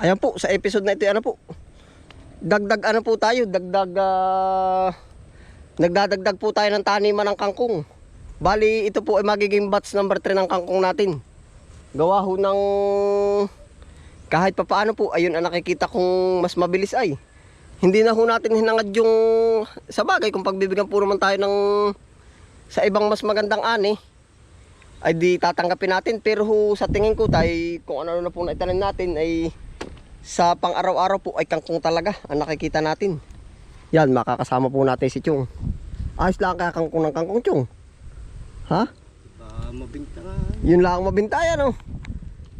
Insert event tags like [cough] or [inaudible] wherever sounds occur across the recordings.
Ayan po, sa episode na ito, ano po, dagdag ano po tayo, dagdag, ah, nagdadagdag po tayo ng taniman ng kangkong. Bali, ito po ay magiging batch number 3 ng kangkong natin. Gawa ho ng, kahit pa paano po, ayun ang nakikita kong mas mabilis ay. Hindi na ho natin hinangad yung, sa bagay, kung pagbibigyan po naman tayo ng, sa ibang mas magandang ani, ay di tatanggapin natin. Pero ho, sa tingin ko, tayo, kung ano na po na itanim natin, ay sa pang araw-araw po ay kangkong talaga ang nakikita natin. Yan, makakasama po natin si Chung. Ayos lang kaya kangkong ng kangkong Chung. Ha? Ah, mabinta nga. Yun lang ang mabintayan oh.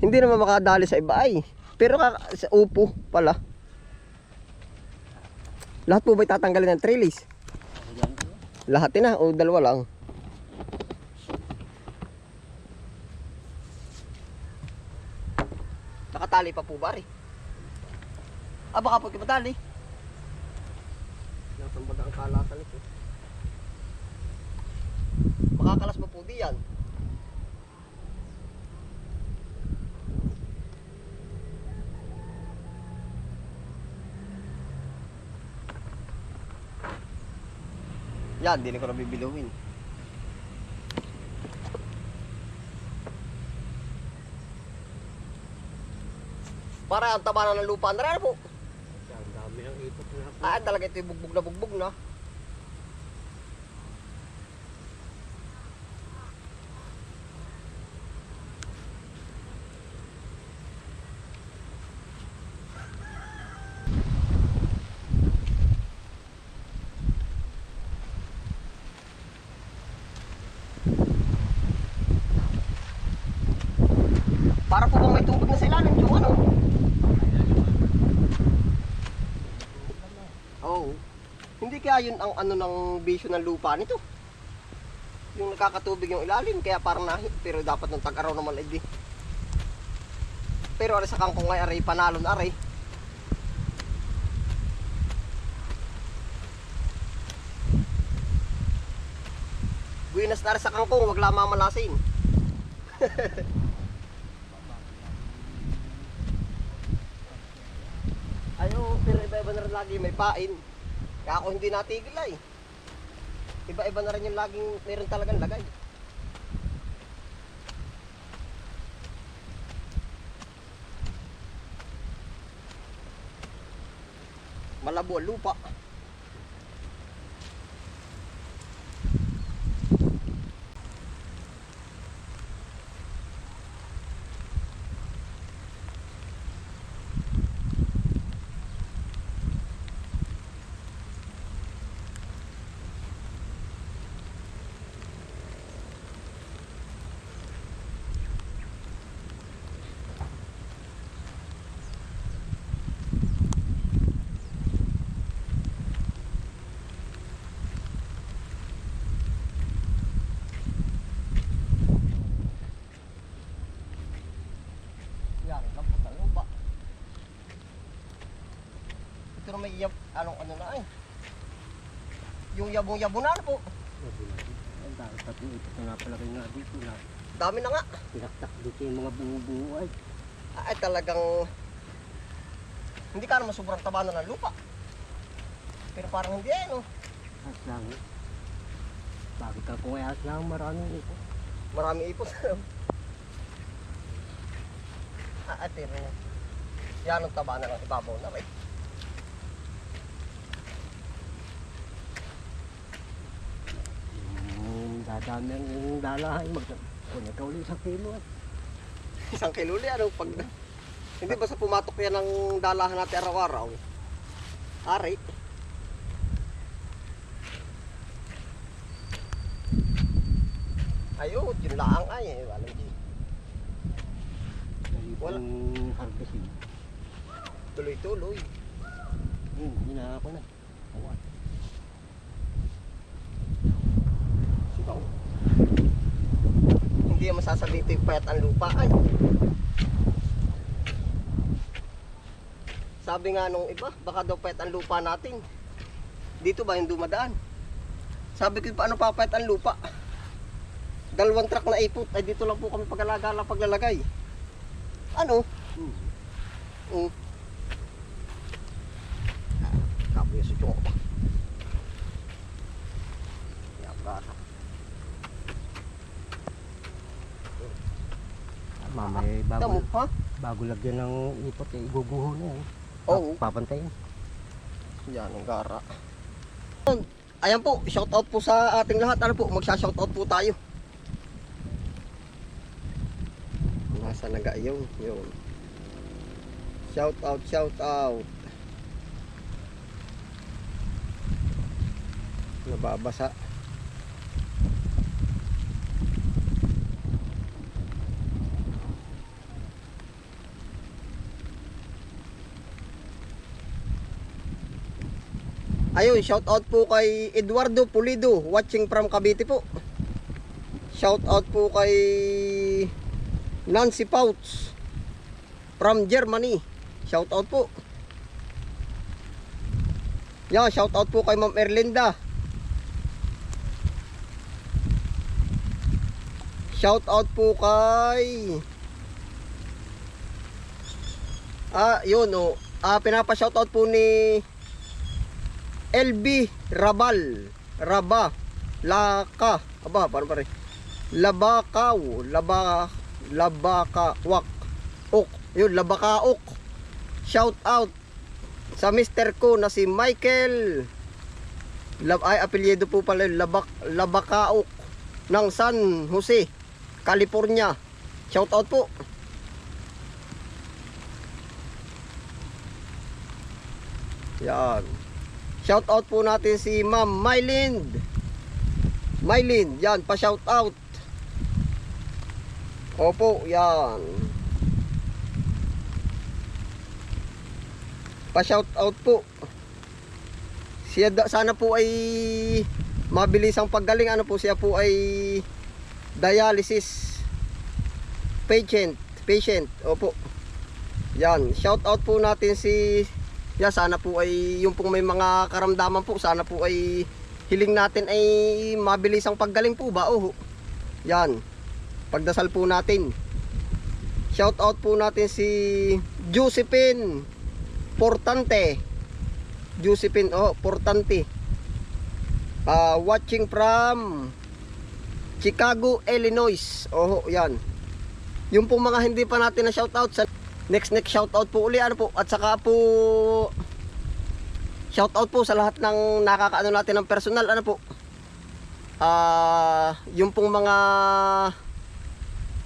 Hindi naman makadali sa iba ay. Pero kaka- sa upo pala. Lahat po ba'y tatanggalin ng trellis? Lahat na o dalawa lang? Nakatali pa po ba rin? Ah, baka po kimatali. Nasaan ba ang kalasan ito? Makakalas pa po di yan. Yan, hindi ko na bibiluhin. Para ang taba na ng lupa na rin po. Ang dami ng ipot na ako. Ah, talaga ito yung bugbog na bugbog na. Para po bang may tubig na sa ilalim yung ano? Oo. Hindi kaya yun ang ano ng bisyo ng lupa nito. Yung nakakatubig yung ilalim, kaya parang nahi. Pero dapat ng tag-araw naman ay di. Pero aray sa kangkong ay aray panalo na aray. Buenas na sa kangkong, wag lang mamalasin. [laughs] Ayo, pero iba-iba na rin lagi may pain. Kaya ako hindi natigil ay. Iba-iba na rin yung laging meron talagang lagay. Malabo ang lupa. Yan, lampot sa lupa. Ito na may yab, anong ano na ay. Yung yabong-yabong na ano po. Ang dami ipot na nga dito na. Dami na nga. Pinaktak dito yung mga bungo-bungo ay. Ay talagang hindi ka naman sobrang taba na ng lupa. Pero parang hindi eh, no? As lang. eh. Bakit ka kung ayas lang maraming ipot? Marami ipot. [laughs] ah, ay, pero yan ang taba na ng ibabaw na rin. Yung dadami ang dalahan. Mag kung ikaw ulit sa kilo at Isang kilo [laughs] li, ano, pag... Hindi basta pumatok yan ng dalahan natin araw-araw. Ari. Ayun, yun lang ay. eh, Walang di. Wala. harvesting. Tuloy-tuloy. Hmm, hina ako na. Awan. tao hindi naman sasabi ito yung payat ang lupa. Ay! Sabi nga nung iba baka daw payat ang lupa natin. Dito ba yung dumadaan? Sabi ko paano papayat ang lupa? Dalawang truck na ipot. Ay dito lang po kami pagalagala paglalagay. Ano? Hmm. Hmm. Ah, kapuya sa chokpa yan ba Tamo, Bago, ha? bago lagyan ng ipot, eh, iguguho na yan. Oo. Pap- Papantayin. Yan ang gara. Ayan po, shout out po sa ating lahat. Ano po, magsha-shout out po tayo. Nasa naga yung, yun. Shout out, shout out. Nababasa. Ayun, shout out po kay Eduardo Pulido, watching from Cavite po. Shout out po kay Nancy Pouts from Germany. Shout out po. Yeah, shout out po kay Ma'am Erlinda. Shout out po kay Ah, yun oh. Ah, pinapa shout out po ni LB Rabal. Raba. Laka. Aba, paano pare? Labakaw. Laba Labaka Wak Ok. Yun, Labakaok. Shout out Sa mister ko na si Michael. Lab, Ay, apelyido po pala yun, Labak, Labakaok ng San Jose California. Shout out po. Yan Shout out po natin si Ma'am Mylind. Mylind, yan, pa-shout out. Opo, yan. Pa-shout out po. Siya sana po ay mabilis ang paggaling. Ano po siya po ay dialysis patient. Patient. Opo. Yan, shout out po natin si Yeah, sana po ay yung pong may mga karamdaman po, sana po ay hiling natin ay mabilis ang paggaling po ba? Oh. Yan. Pagdasal po natin. Shout out po natin si Josephine Portante. Josephine oh, Portante. Ah, watching from Chicago, Illinois. Oh, yan. Yung pong mga hindi pa natin na shout out sa next next shout out po uli. Ano po? At saka po shout out po sa lahat ng nakakaano natin ng personal. Ano po? Ah yung pong mga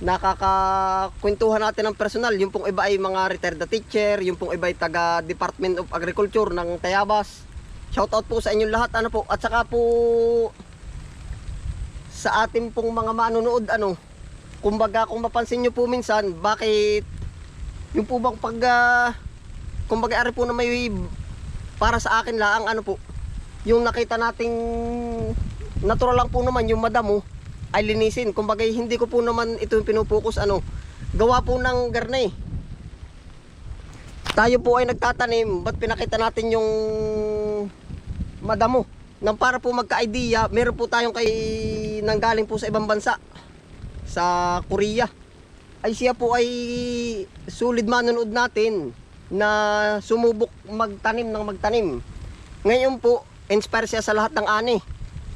nakakakwentuhan natin ng personal. Yung pong iba ay mga retired teacher. Yung pong iba ay taga Department of Agriculture ng Tayabas. Shout out po sa inyong lahat. Ano po? At saka po sa ating pong mga manonood ano? Kumbaga kung mapansin nyo po minsan bakit yung po bang pag uh, kumbaga ari po na may para sa akin lang ano po yung nakita nating natural lang po naman yung madamo ay linisin. Kumbaga hindi ko po naman ito yung pinupokus ano gawa po ng garne. Tayo po ay nagtatanim ba't pinakita natin yung madamo nang para po magka-idea meron po tayong kay nanggaling po sa ibang bansa sa Korea ay siya po ay sulit manonood natin na sumubok magtanim ng magtanim. Ngayon po, inspire siya sa lahat ng ani.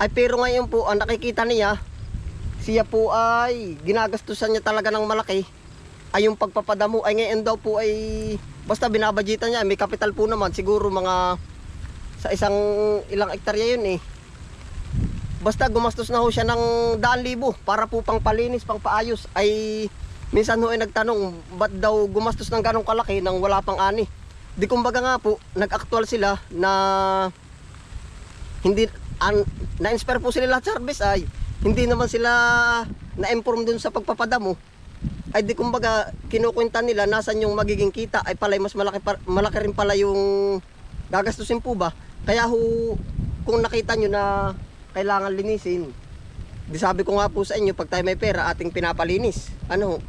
Ay pero ngayon po, ang nakikita niya, siya po ay ginagastusan niya talaga ng malaki. Ay yung pagpapadamo, ay ngayon daw po ay, basta binabadgetan niya, may kapital po naman, siguro mga sa isang ilang ektarya yun eh. Basta gumastos na ho siya ng daan libo para po pang palinis, pang paayos ay minsan ho ay nagtanong ba't daw gumastos ng ganong kalaki nang wala pang ani. Di kumbaga nga po, nag-actual sila na hindi na-inspire po sila lahat harvest ay hindi naman sila na-inform dun sa pagpapadamo. Ay di kumbaga kinukwenta nila nasan yung magiging kita ay palay mas malaki, pa, malaki rin pala yung gagastusin po ba? Kaya ho kung nakita nyo na kailangan linisin di sabi ko nga po sa inyo pag tayo may pera ating pinapalinis. Ano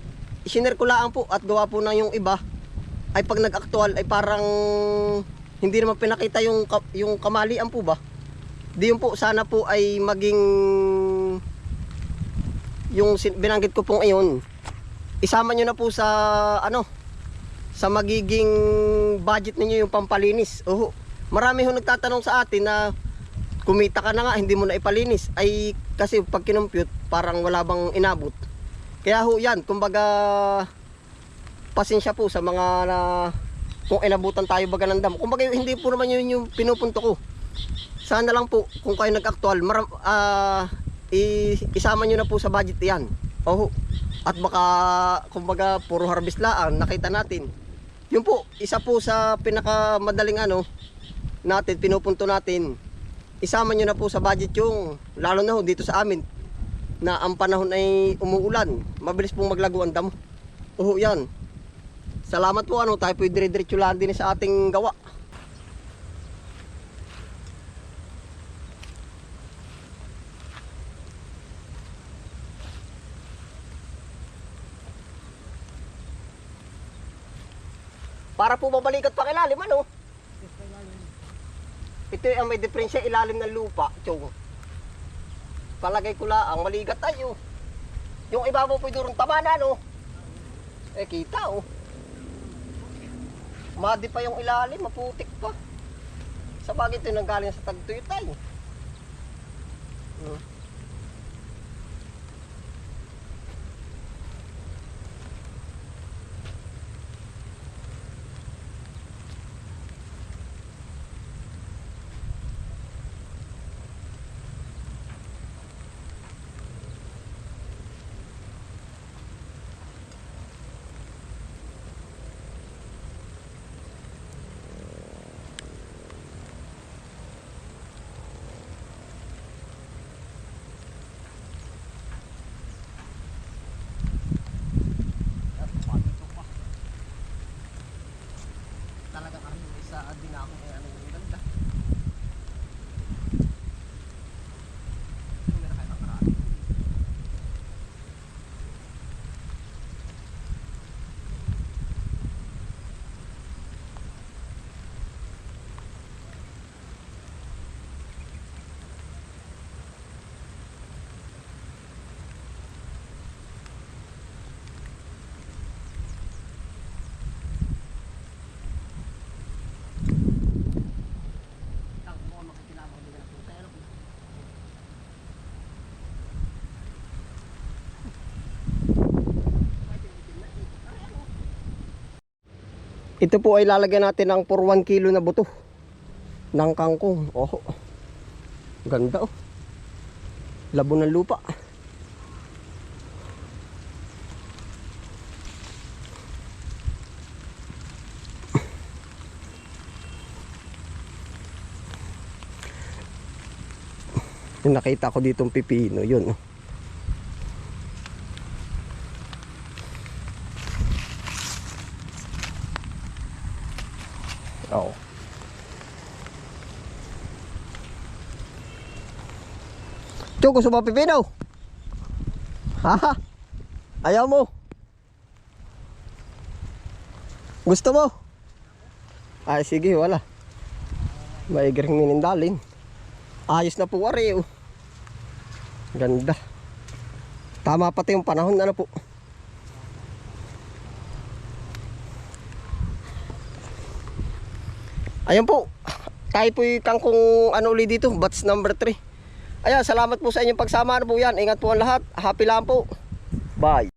isinare po at gawa po na yung iba ay pag nag-actual ay parang hindi naman pinakita yung yung kamalian po ba? Di yun po sana po ay maging yung binanggit ko pong ayon isama nyo na po sa ano sa magiging budget ninyo yung pampalinis. Oho marami ho nagtatanong sa atin na kumita ka na nga hindi mo na ipalinis. Ay kasi pag kinumpute parang wala bang inabot kaya ho yan kumbaga pasensya po sa mga na kung inabutan tayo baga ng dam. Kung hindi po naman yun yung pinupunto ko. Sana lang po kung kayo nag-actual, maram, i- isama nyo na po sa budget yan. Oo. At baka, kumbaga, puro harvest lang, nakita natin. Yun po, isa po sa pinakamadaling ano, natin, pinupunto natin. Isama nyo na po sa budget yung, lalo na ho dito sa amin, na ang panahon ay umuulan. Mabilis pong maglago ang damo. Oo, yan. Salamat po ano, tayo po dire-diretso lang din sa ating gawa. Para po mabalikat pa kilalim, ano? Ito ang may diferensya ilalim ng lupa, chong. Palagay ko lang, maligat tayo. Yung ibabaw po durong tama na, no? Eh, kita, oh. Madi pa yung ilalim, maputik pa. Sa bagay ito nanggaling sa tagtuytay. Hmm. Talaga kami isa din ako eh ano yung ganda. Meron kayo ng karami. Ang mga makikilabang din ako. Pero Ito po ay lalagyan natin ng for 1 kilo na buto ng kangkong. Oh. Ganda oh. Labo ng lupa. Yung nakita ko dito pipino, yun. oh. Tiyo, gusto mo pipino? Ha? Ayaw mo? Gusto mo? Ay, sige, wala. Maigring minindalin. Ayos na po, wari. Ganda. Tama pati yung panahon, ano po. Ayan po. Tayo po yung kangkong ano uli dito, batch number 3. Ayan, salamat po sa inyong pagsama. Ano po yan? Ingat po ang lahat. Happy lang po. Bye.